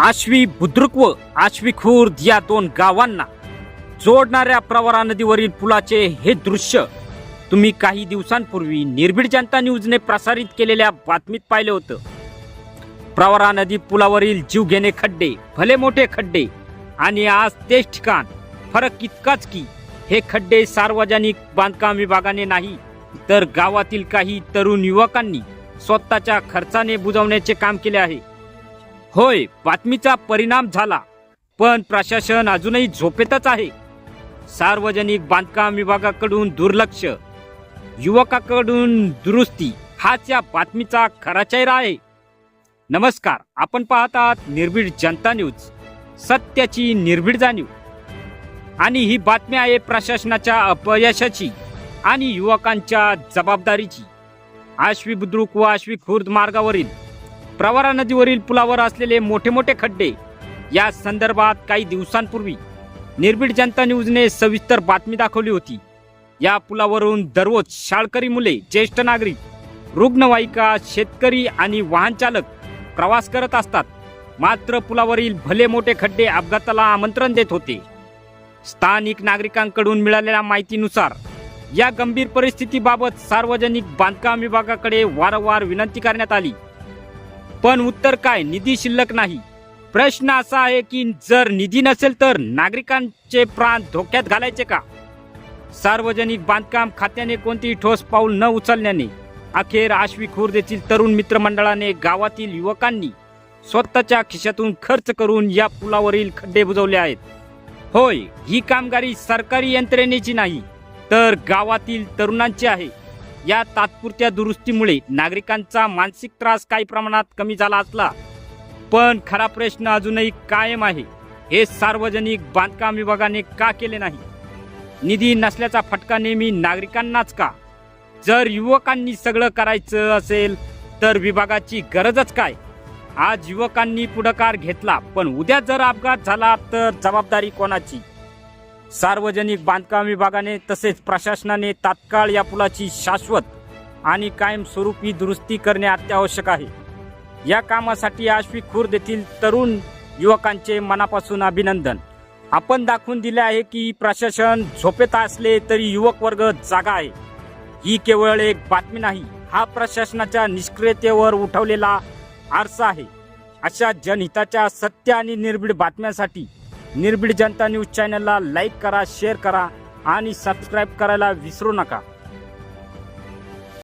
आश्वी बुद्रुक व आश्वी खुर्द या दोन गावांना जोडणाऱ्या प्रवरा नदीवरील पुलाचे हे दृश्य तुम्ही काही दिवसांपूर्वी निर्भीड जनता न्यूजने प्रसारित केलेल्या बातमीत पाहिलं होतं. प्रवरा नदी पुलावरील जीवघेणे खड्डे भले मोठे खड्डे आणि आज तेच ठिकाण. फरक इतकाच की हे खड्डे सार्वजनिक बांधकाम विभागाने नाही तर गावातील काही तरुण युवकांनी स्वतःच्या खर्चाने बुजवण्याचे काम केले आहे. होय बातमीचा परिणाम झाला. पण प्रशासन अजूनही झोपेतच आहे. सार्वजनिक बांधकाम विभागाकडून दुर्लक्ष. युवकाकडून दुरुस्ती हाच या बातमीचा खरा चेहरा आहे. नमस्कार आपण पाहत आहात निर्भीड जनता न्यूज. सत्याची निर्भीड जाणीव. आणि ही बातमी आहे प्रशासनाच्या अपयशाची आणि युवकांच्या जबाबदारीची. आश्वी बुद्रुक व आश्वी खुर्द मार्गावरील प्रवरा नदीवरील पुलावर असलेले मोठे मोठे खड्डे या संदर्भात काही दिवसांपूर्वी निर्भीड जनता न्यूजने सविस्तर बातमी दाखवली होती. या पुलावरून दररोज शाळकरी मुले ज्येष्ठ नागरिक रुग्णवाहिका शेतकरी आणि वाहन चालक प्रवास करत असतात. मात्र पुलावरील भले मोठे खड्डे अपघाताला आमंत्रण देत होते. स्थानिक नागरिकांकडून मिळालेल्या माहितीनुसार या गंभीर परिस्थितीबाबत सार्वजनिक बांधकाम विभागाकडे वारंवार विनंती करण्यात आली. पण उत्तर काय? निधी शिल्लक नाही. प्रश्न असा आहे की जर निधी नसेल तर नागरिकांचे प्राण धोक्यात घालायचे का? सार्वजनिक बांधकाम खात्याने कोणतीही ठोस पाऊल न उचलल्याने अखेर आश्वी खुर्द येथील तरुण मित्रमंडळाने गावातील युवकांनी स्वतःच्या खिशातून खर्च करून या पुलावरील खड्डे बुजवले आहेत. होय ही कामगारी सरकारी यंत्रणेची नाही तर गावातील तरुणांची आहे. या तात्पुरत्या दुरुस्तीमुळे नागरिकांचा मानसिक त्रास काही प्रमाणात कमी झाला असला. पण खरा प्रश्न अजूनही कायम आहे. हे सार्वजनिक बांधकाम विभागाने का केले नाही? निधी नसल्याचा फटका नेहमी नागरिकांनाच का? जर युवकांनी सगळं करायचं असेल तर विभागाची गरजच काय? आज युवकांनी पुढाकार घेतला पण उद्या जर अपघात झाला तर जबाबदारी कोणाची? सार्वजनिक बांधकाम विभागाने तसेच प्रशासनाने तात्काळ या पुलाची शाश्वत आणि कायमस्वरूपी दुरुस्ती करणे अत्यावश्यक आहे. या कामासाठी आश्वी खुर्द येथील तरुण युवकांचे मनापासून अभिनंदन. आपण दाखवून दिले आहे की प्रशासन झोपेत असले तरी युवक वर्ग जागा आहे. ही केवळ एक बातमी नाही हा प्रशासनाच्या निष्क्रियतेवर उठवलेला आरसा आहे. अशा जनहिताच्या सत्य आणि निर्भीड बातम्यांसाठी निर्भीड जनता न्यूज चॅनलला लाईक करा शेअर करा आणि सबस्क्राईब करायला विसरू नका.